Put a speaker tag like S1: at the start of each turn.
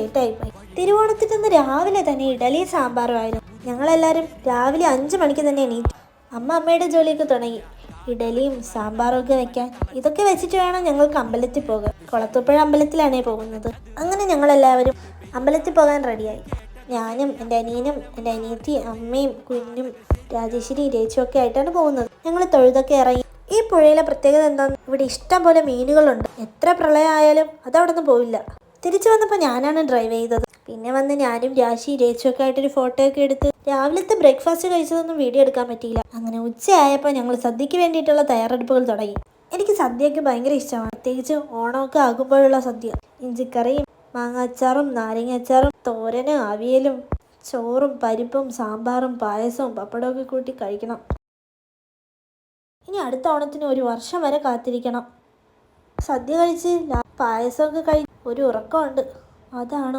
S1: ലേറ്റായിപ്പോയി. തിരുവോണത്തിൽ നിന്ന് രാവിലെ തന്നെ ഇഡലിയും സാമ്പാറുമായിരുന്നു ഞങ്ങളെല്ലാവരും രാവിലെ അഞ്ച് മണിക്ക് തന്നെ എണീറ്റു അമ്മ അമ്മയുടെ ജോലിയൊക്കെ തുടങ്ങി. ഇഡലിയും സാമ്പാറും ഒക്കെ വെക്കാൻ ഇതൊക്കെ വെച്ചിട്ട് വേണം ഞങ്ങൾക്ക് അമ്പലത്തിൽ പോകാൻ. കുളത്തൂപ്പുഴ അമ്പലത്തിലാണേ പോകുന്നത്. അങ്ങനെ ഞങ്ങളെല്ലാവരും അമ്പലത്തിൽ പോകാൻ റെഡിയായി. ഞാനും എന്റെ അനിയനും എന്റെ അനിയത്തി അമ്മയും കുഞ്ഞും രാജേശ്വരി രേച്ചും ഒക്കെ ആയിട്ടാണ് പോകുന്നത്. ഞങ്ങൾ തൊഴുതൊക്കെ ഇറങ്ങി. ഈ പുഴയിലെ പ്രത്യേകത എന്താണെന്ന് ഇവിടെ ഇഷ്ടം പോലെ മീനുകളുണ്ട്. എത്ര പ്രളയമായാലും അതവിടെ നിന്ന് പോവില്ല. തിരിച്ചു വന്നപ്പോൾ ഞാനാണ് ഡ്രൈവ് ചെയ്തത്. പിന്നെ വന്ന് ഞാനും രാശി രേച്ചുമൊക്കെ ആയിട്ടൊരു ഫോട്ടോ ഒക്കെ എടുത്ത് രാവിലത്തെ ബ്രേക്ക്ഫാസ്റ്റ് കഴിച്ചതൊന്നും വീഡിയോ എടുക്കാൻ പറ്റിയില്ല. അങ്ങനെ ഉച്ചയായപ്പോൾ ഞങ്ങൾ സദ്യയ്ക്ക് വേണ്ടിയിട്ടുള്ള തയ്യാറെടുപ്പുകൾ തുടങ്ങി. എനിക്ക് സദ്യയൊക്കെ ഭയങ്കര ഇഷ്ടമാണ്. പ്രത്യേകിച്ച് ഓണമൊക്കെ ആകുമ്പോഴുള്ള സദ്യ. ഇഞ്ചിക്കറിയും മാങ്ങാച്ചാറും നാരങ്ങ അച്ചാറും തോരനും അവിയലും ചോറും പരിപ്പും സാമ്പാറും പായസവും പപ്പടമൊക്കെ കൂട്ടി കഴിക്കണം. ഇനി അടുത്ത ഓണത്തിന് ഒരു വർഷം വരെ കാത്തിരിക്കണം. സദ്യ കഴിച്ച് പായസമൊക്കെ കഴി ഒരു ഉറക്കമുണ്ട്. അതാണ്